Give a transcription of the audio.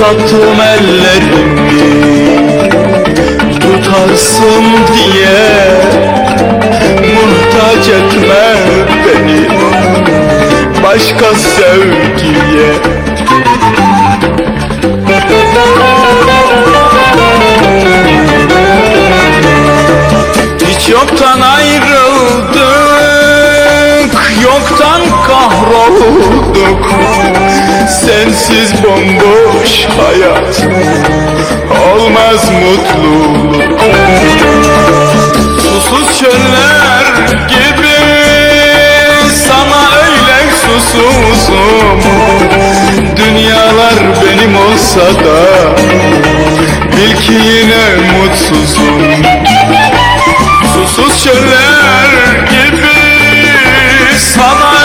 Uzattım ellerimi Tutarsın diye. Muhtaç etme beni Başka sevgiye. Hiç yoktan ayrıldık Yoktan kahrolduk Sensiz bomboş hayat. Olmaz mutluluk. Susuz çöller gibi Sana öyle susuzum. Dünyalar benim olsa da Bil ki yine mutsuzum. Susuz çöller gibi Sana